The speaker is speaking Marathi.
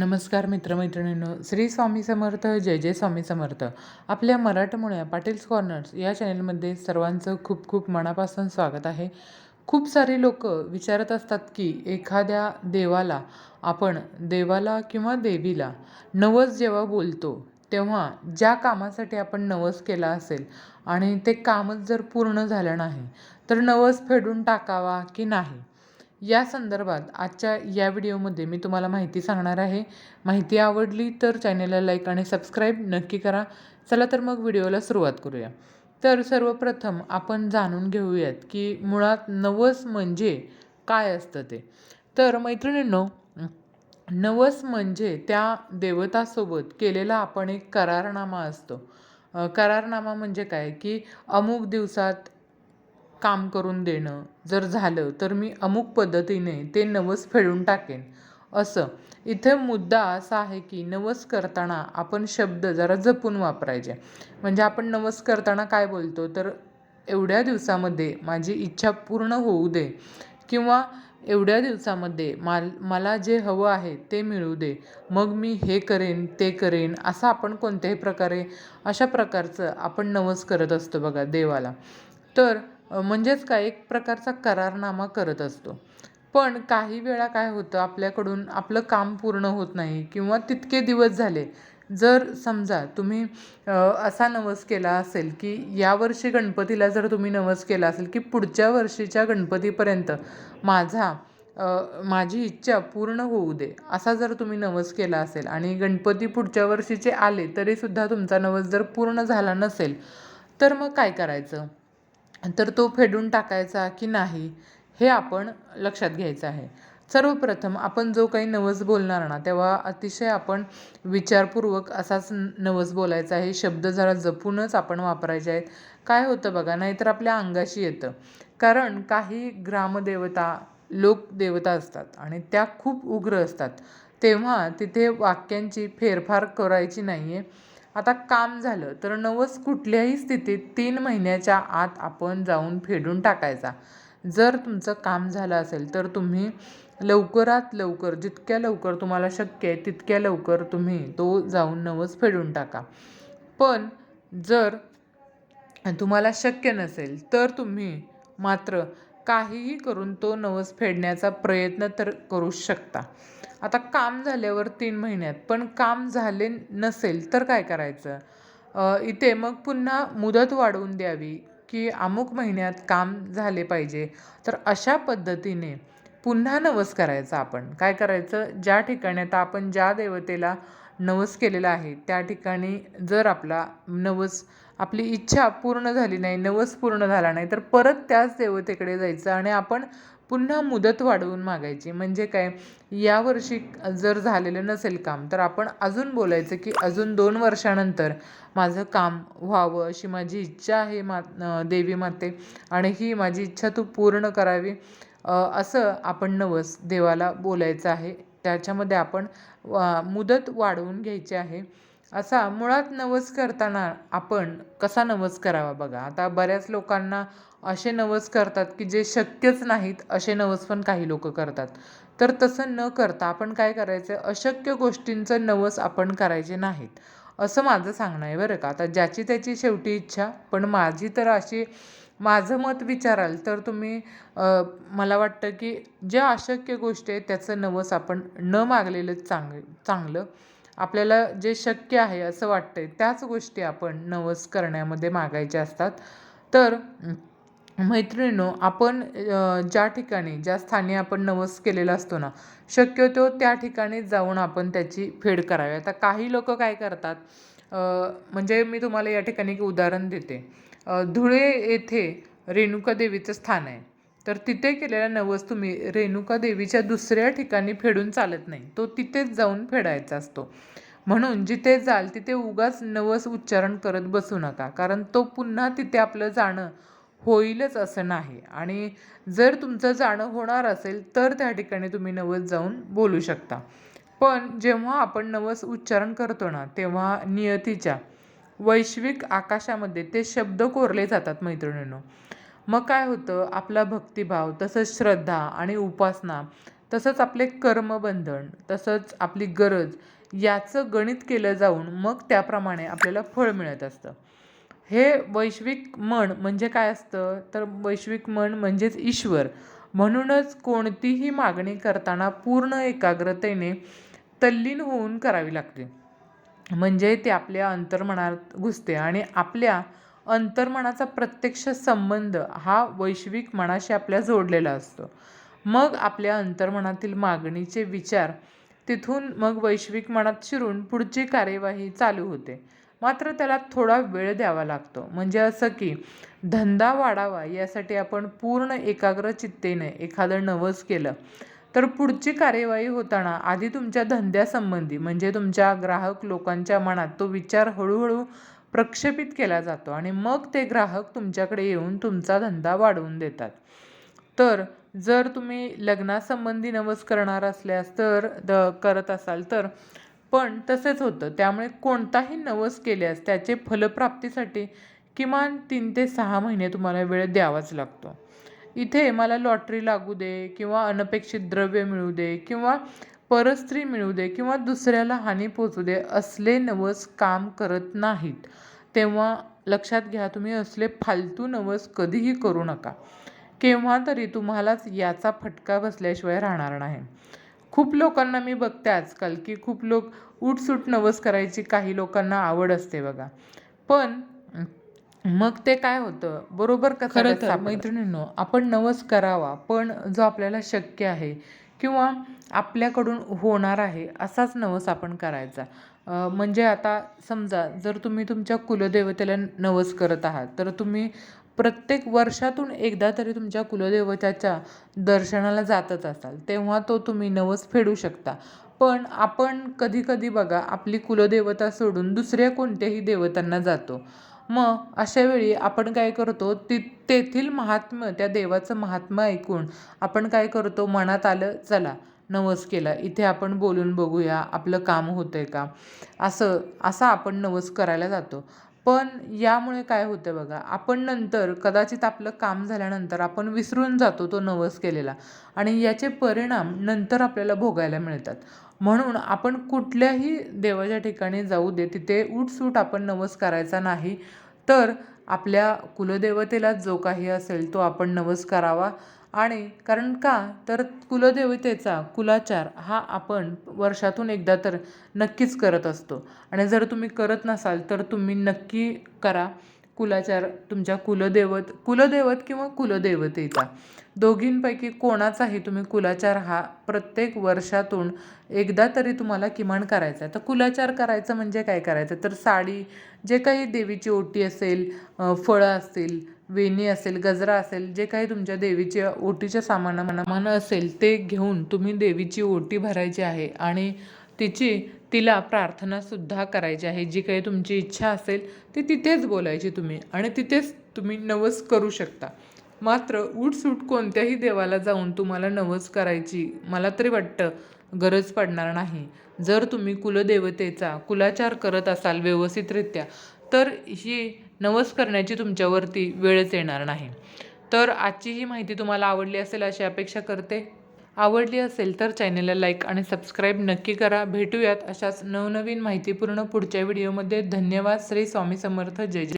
नमस्कार मित्रमैत्रिणींनो श्री स्वामी समर्थ जय जय स्वामी समर्थ. आपल्या मराठमोळ्या पाटील्स कॉर्नर्स या चॅनलमध्ये सर्वांचं खूप खूप मनापासून स्वागत आहे. खूप सारे लोक विचारत असतात की एखाद्या देवाला आपण देवाला किंवा देवीला नवस जेव्हा बोलतो तेव्हा ज्या कामासाठी आपण नवस केला असेल आणि ते कामच जर पूर्ण झालं नाही तर नवस फेडून टाकावा की नाही? या संदर्भात आजच्या या व्हिडिओमध्ये मी तुम्हाला माहिती सांगणार आहे. माहिती आवडली तर चॅनेलला लाईक आणि सबस्क्राईब नक्की करा. चला तर मग व्हिडिओला सुरुवात करूया. तर सर्वप्रथम आपण जाणून घेऊयात की मुळात नवस म्हणजे काय असतं ते. तर मैत्रिणींनो नवस म्हणजे त्या देवतासोबत केलेला आपण एक करारनामा असतो. करारनामा म्हणजे काय? की अमुक दिवसात काम करून देणं जर झालं तर मी अमुक पद्धतीने ते नवस फेडून टाकेन. असं. इथे मुद्दा असा आहे की नवस करताना आपण शब्द जरा जपून वापरायचे. म्हणजे आपण नवस करताना काय बोलतो? तर एवढ्या दिवसामध्ये माझी इच्छा पूर्ण होऊ दे किंवा एवढ्या दिवसामध्ये माल मला जे हवं आहे ते मिळू दे. मग मी हे करेन ते करेन असं आपण कोणत्याही प्रकारे अशा प्रकारचं आपण नवस करत असतो बघा देवाला. तर म्हणजेच काय? एक प्रकारचा करारनामा करत असतो. पण काही वेळा काय होतं आपल्याकडून आपलं काम पूर्ण होत नाही किंवा तितके दिवस झाले. जर समजा तुम्ही असा नवस केला असेल की यावर्षी गणपतीला जर तुम्ही नवस केला असेल की पुढच्या वर्षीच्या गणपतीपर्यंत माझा माझी इच्छा पूर्ण होऊ दे असा जर तुम्ही नवस केला असेल आणि गणपती पुढच्या वर्षीचे आले तरीसुद्धा तुमचा नवस जर पूर्ण झाला नसेल तर मग काय करायचं? तर तो फेडून टाकायचा की नाही हे आपण लक्षात घ्यायचं आहे. सर्वप्रथम आपण जो काही नवस बोलणार ना तेव्हा अतिशय आपण विचारपूर्वक असाच नवस बोलायचा आहे. शब्द जरा जपूनच आपण वापरायचे आहेत. काय होतं बघा नाहीतर आपल्या अंगाशी येतं. कारण काही ग्रामदेवता लोकदेवता असतात आणि त्या खूप उग्र असतात. तेव्हा तिथे वाक्यांची फेरफार करायची नाही आहे आता काम झालं तर नवस कुठल्याही स्थितीत तीन महिन्याच्या आत आपण जाऊन फेडून टाकायचा. जर तुमचं काम झालं असेल तर तुम्ही लवकरात लवकर जितक्या लवकर तुम्हाला शक्य आहे तितक्या लवकर तुम्ही तो जाऊन नवस फेडून टाका. पण जर तुम्हाला शक्य नसेल तर तुम्ही मात्र काहीही करून तो नवस फेडण्याचा प्रयत्न तर करू शकता. आता काम झाल्यावर तीन महिन्यात पण काम झाले नसेल तर काय करायचं? इथे मग पुन्हा मुदत वाढवून द्यावी की अमुक महिन्यात काम झाले पाहिजे. तर अशा पद्धतीने पुन्हा नवस करायचा आपण. काय करायचं? ज्या ठिकाणी आता आपण ज्या देवतेला नवस केलेला आहे त्या ठिकाणी जर आपला नवस आपली इच्छा पूर्ण झाली नाही नवस पूर्ण झाला नाही तर परत त्याच देवतेकडे जायचं आणि आपण पुन्हा मुदत वाढवून मागायची. म्हणजे काय? यावर्षी जर झालेलं नसेल काम तर आपण अजून बोलायचं की अजून दोन वर्षानंतर माझं काम व्हावं अशी माझी इच्छा आहे मा देवी माते. आणि ही माझी इच्छा तू पूर्ण करावी असं आपण नवस देवाला बोलायचं आहे. त्याच्यामध्ये आपण वा- मुदत वाढवून घ्यायची आहे. असा मुळात नवस करताना आपण कसा नवस करावा बघा. आता बऱ्याच लोकांना असे नवस करतात की जे शक्यच नाहीत असे नवस पण काही लोक करतात. तर तसं न करता आपण काय करायचं अशक्य गोष्टींचं नवस आपण करायचे नाहीत. असं माझं सांगणं आहे बरं का. आता ज्याची त्याची शेवटी इच्छा पण माझी तर अशी माझं मत विचाराल तर तुम्ही मला वाटतं की ज्या अशक्य गोष्टी आहेत त्याचं नवस आपण न मागलेलंच चांग चांगलं आपल्याला जे शक्य आहे असं वाटतंय त्याच गोष्टी आपण नवस करण्यामध्ये मागायच्या असतात. तर मैत्रिणीनो आपण ज्या ठिकाणी ज्या स्थानी आपण नवस केलेला असतो ना शक्यतो त्या ठिकाणी जाऊन आपण त्याची फेड करावी. आता काही लोक काय करतात म्हणजे मी तुम्हाला या ठिकाणी एक उदाहरण देते. धुळे येथे रेणुका देवीचं स्थान आहे. तर तिथे केलेला नवस तुम्ही रेणुका देवीच्या दुसऱ्या ठिकाणी फेडून चालत नाही. तो तिथेच जाऊन फेडायचा असतो. म्हणून जिथे जाल तिथे उगाच नवस उच्चारण करत बसू नका. कारण तो पुन्हा तिथे आपलं जाणं होईलच असं नाही. आणि जर तुमचं जाणं होणार असेल तर त्या ठिकाणी तुम्ही नवस जाऊन बोलू शकता. पण जेव्हा आपण नवस उच्चारण करतो ना तेव्हा नियतीच्या वैश्विक आकाशामध्ये ते शब्द कोरले जातात मैत्रिणींनो. मग काय होतं? आपला भक्तिभाव तसंच श्रद्धा आणि उपासना तसंच आपले कर्मबंधन तसंच आपली गरज याचं गणित केलं जाऊन मग त्याप्रमाणे आपल्याला फळ मिळत असतं. हे वैश्विक मन म्हणजे काय असतं? तर वैश्विक मन म्हणजेच ईश्वर. म्हणूनच कोणतीही मागणी करताना पूर्ण एकाग्रतेने तल्लीन होऊन करावी लागते. म्हणजे ते आपल्या अंतर्मनात घुसते आणि आपल्या अंतर्मनाचा प्रत्यक्ष संबंध हा वैश्विक मनाशी आपल्या जोडलेला असतो. मग आपल्या अंतर्मनातील मागणीचे विचार तिथून मग वैश्विक मनात शिरून पुढची कार्यवाही चालू होते. मात्र त्याला थोडा वेळ द्यावा लागतो. म्हणजे असं की धंदा वाढावा यासाठी आपण पूर्ण एकाग्र चित्तेने एखादं नवस केलं तर पुढची कार्यवाही होताना आधी तुमच्या धंद्यासंबंधी म्हणजे तुमच्या ग्राहक लोकांच्या मनात तो विचार हळूहळू प्रक्षेपित केला जातो आणि मग ते ग्राहक तुमच्याकडे येऊन तुमचा धंदा वाढवून देतात. तर जर तुम्ही लग्नासंबंधी नवस करणार असल्यास तर द करत असाल तर. पण तसेच होतं. त्यामुळे कोणताही नवस केल्यास त्याचे फलप्राप्तीसाठी किमान तीन ते सहा महिने तुम्हाला वेळ द्यावाच लागतो. इथे मला लॉटरी लागू दे किंवा अनपेक्षित द्रव्य मिळू दे किंवा परस्त्री मिळू दे किंवा दुसऱ्याला हानी पोचू दे असले नवस काम करत नाहीत. तेव्हा लक्षात घ्या तुम्ही असले फालतू नवस कधीही करू नका. केव्हा तरी तुम्हालाच याचा फटका बसल्याशिवाय राहणार नाही. खूप लोकांना मी बघते आजकाल की खूप लोक उठसूट नवस करायची काही लोकांना आवड असते बघा. पण मग ते काय होतं? बरोबर का खरं तर मैत्रिणींनो आपण नवस करावा पण जो आपल्याला शक्य आहे किंवा आपल्याकडून होणार आहे असाच नवस आपण करायचा. म्हणजे आता समजा जर तुम्ही तुमच्या कुलदेवतेला नवस करत आहात तर तुम्ही प्रत्येक वर्षातून एकदा तरी तुमच्या कुलदेवताच्या दर्शनाला जातच असाल तेव्हा तो तुम्ही नवस फेडू शकता. पण आपण कधी कधी बघा आपली कुलदेवता सोडून दुसऱ्या कोणत्याही देवतांना जातो. मग अशा वेळी आपण काय करतो ति तेथील महात्म्य त्या देवाचं महात्म्य ऐकून आपण काय करतो मनात आलं चला नवस केला इथे आपण बोलून बघूया आपलं काम होतं आहे का? असं असा आपण नवस करायला जातो. पण यामुळे काय होतं बघा आपण नंतर कदाचित आपलं काम झाल्यानंतर आपण विसरून जातो तो नवस केलेला आणि याचे परिणाम नंतर आपल्याला भोगायला मिळतात. म्हणून आपण कुठल्याही देवाच्या ठिकाणी जाऊ दे तिथे उठसूट आपण नवस करायचा नाही तर आपल्या कुलदेवतेला जो काही असेल तो आपण नवस करावा. आणि कारण का? तर कुलदेवतेचा कुलाचार हा आपण वर्षातून एकदा तर नक्कीच करत असतो. आणि जर तुम्ही करत नसाल तर तुम्ही नक्की करा. कुलाचार तुमच्या कुलदेवत कुलदेवत किंवा कुलदेवतेचा. दोघींपैकी कोणाचाही तुम्ही कुलाचार हा प्रत्येक वर्षातून एकदा तरी तुम्हाला किमान करायचा आहे. तर कुलाचार करायचं म्हणजे काय करायचं? तर साडी जे काही देवीची ओटी असेल फळं असतील वेणी असेल गजरा असेल जे काही तुमच्या देवीच्या ओटीच्या सामानामान असेल ते घेऊन तुम्ही देवीची ओटी भरायची आहे आणि तिची तिला प्रार्थनासुद्धा करायची आहे. जी काही तुमची इच्छा असेल ती तिथेच बोलायची तुम्ही आणि तिथेच तुम्ही नवस करू शकता. मात्र उठसूट कोणत्याही देवाला जाऊन तुम्हाला नवस करायची मला तरी वाटतं गरज पडणार नाही. जर तुम्ही कुलदेवतेचा कुलाचार करत असाल व्यवस्थितरित्या तर ही नवस करण्याची तुमच्यावरती वेळच येणार नाही. तर आजची ही माहिती तुम्हाला आवडली असेल अशी अपेक्षा करते. आवडली असेल तर चॅनेलला लाईक आणि सबस्क्राईब नक्की करा. भेटूयात अशाच नवनवीन माहितीपूर्ण पुढच्या व्हिडिओमध्ये. धन्यवाद. श्री स्वामी समर्थ. जय जय.